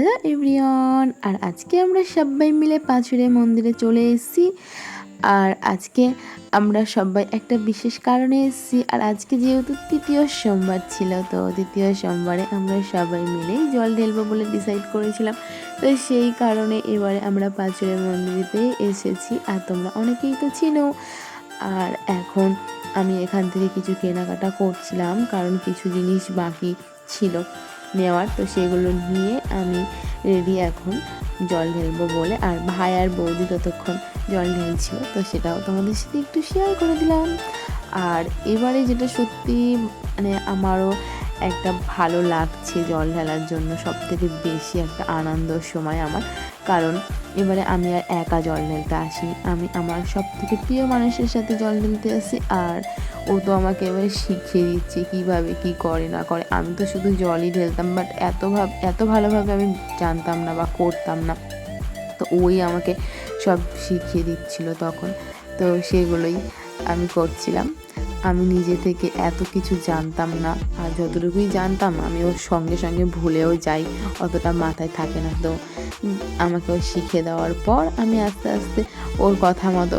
Hello everyone আর আজকে আমরা সবাই মিলে পাঁচুরে মন্দিরে চলে এসেছি। আর আজকে আমরা সবাই একটা বিশেষ কারণে এসেছি। আর আজকে যেহেতু তৃতীয় সোমবার ছিল, তো তৃতীয় সোমবারে আমরা সবাই মিলেই জল ঢেলবো বলে ডিসাইড করেছিলাম। তো সেই কারণে এবারে আমরা পাঁচুরে মন্দিরেতে এসেছি। আর তোমরা অনেকেই তো চিনো। আর এখন আমি এখান থেকে কিছু কেনাকাটা করছিলাম, কারণ কিছু জিনিস বাকি ছিল। নেওয়ার, তো সেগুলো নিয়ে আমি রেডি এখন জল ঢেলবো বলে, আর ভাই আর বৌদি ততক্ষণ জল ঢেলছিল, তো সেটাও তোমাদের সাথে একটু শেয়ার করে দিলাম। আর এবারে যেটা সত্যি মানে আমারও একটা ভালো লাগছে জল ঢালার জন্য সব থেকে বেশি একটা আনন্দর সময় আমার। কারণ এবারে আমি আর একা জল ঢেলতে আসি আমি আমার সব থেকে প্রিয় মানুষের সাথে জল ঢেলতে আসি, আর ও তো আমাকে এবারে শিখিয়ে দিচ্ছে কীভাবে কি করে, না করে। আমি তো শুধু জলই ঢেলতাম বাট এত ভাব, এত ভালোভাবে আমি জানতাম না বা করতাম না। তো ওই আমাকে সব শিখিয়ে দিচ্ছিল তখন। তো সেগুলোই আমি করছিলাম। আমি নিজে থেকে এত কিছু জানতাম না, আর যতটুকুই জানতাম আমি ওর সঙ্গে সঙ্গে ভুলেও যাই, অতটা মাথায় থাকে না। তো আমাকে ও শিখে দেওয়ার পর আমি আস্তে আস্তে ওর কথা মতো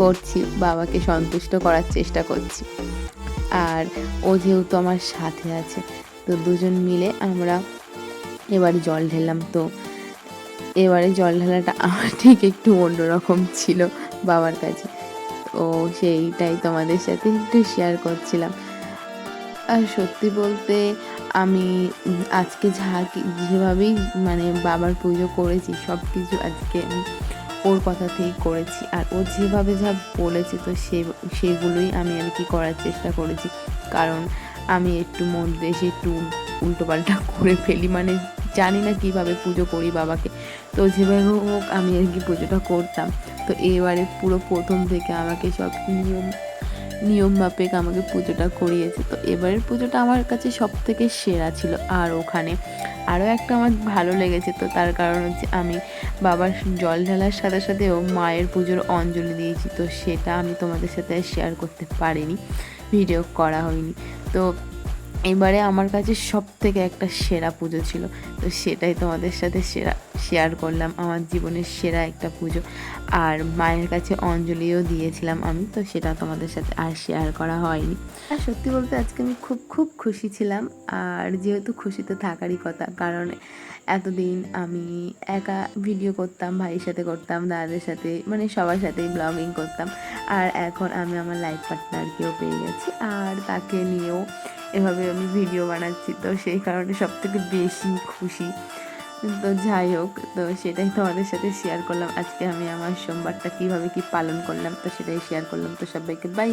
করছি, বাবাকে সন্তুষ্ট করার চেষ্টা করছি। আর ও যেহেতু আমার সাথে আছে, তো দুজন মিলে আমরা এবারে জল ঢেললাম। তো এবারে জল ঢালাটা আমার ঠিক একটু অন্যরকম ছিল বাবার কাছে। ও সেইটাই তোমাদের সাথে একটু শেয়ার করছিলাম। আর সত্যি বলতে আমি আজকে যা যেভাবেই মানে বাবার পুজো করেছি সব কিছু আজকে ওর কথাতেই করেছি। আর ও যেভাবে যা বলেছে, তো সে, সেগুলোই আমি আর কি করার চেষ্টা করেছি। কারণ আমি একটু মন দেশে একটু উল্টোপাল্টা করে ফেলি। মানে জানি না কীভাবে পুজো করি বাবাকে। তো যেভাবে হোক, আমি আর কি পুজোটা করতাম। তো এবারে পুরো প্রথম থেকে আমাকে সব নিয়ম নিয়ম মাপেক আমাকে পুজোটা করিয়েছে। তো এবারের পুজোটা আমার কাছে সব থেকে সেরা ছিল আর ওখানে আরও একটা আমার ভালো লেগেছে। তো তার কারণ হচ্ছে আমি বাবার জল ঢালার সাথে সাথেও মায়ের পুজোর অঞ্জলি দিয়েছি। তো সেটা আমি তোমাদের সাথে শেয়ার করতে পারিনি। ভিডিও করা হয়নি। তো এবারে আমার কাছে সব থেকে একটা সেরা পুজো ছিল। তো সেটাই তোমাদের সাথে সেরা শেয়ার করলাম আমার জীবনের সেরা একটা পুজো। আর মায়ের কাছে অঞ্জলিও দিয়েছিলাম আমি, তো সেটা তোমাদের সাথে আর শেয়ার করা হয়নি। আর সত্যি বলতে আজকে আমি খুব খুব খুশি ছিলাম। আর যেহেতু খুশিতে থাকারই কথা, কারণ এতদিন আমি একা ভিডিও করতাম, ভাইয়ের সাথে করতাম, দাদাদের সাথে মানে সবার সাথেই ব্লগিং করতাম। আর এখন আমি আমার লাইফ পার্টনারকেও পেয়ে গেছি। আর তাকে নিয়েও এভাবে আমি ভিডিও বানাচ্ছি, তো সেই কারণে সব থেকে বেশি খুশি। তো যাই হোক, তো সেটাই তোমাদের সাথে শেয়ার করলাম। আজকে আমি আমার সোমবারটা কীভাবে কি পালন করলাম, তো সেটাই শেয়ার করলাম। তো সবাইকে বাই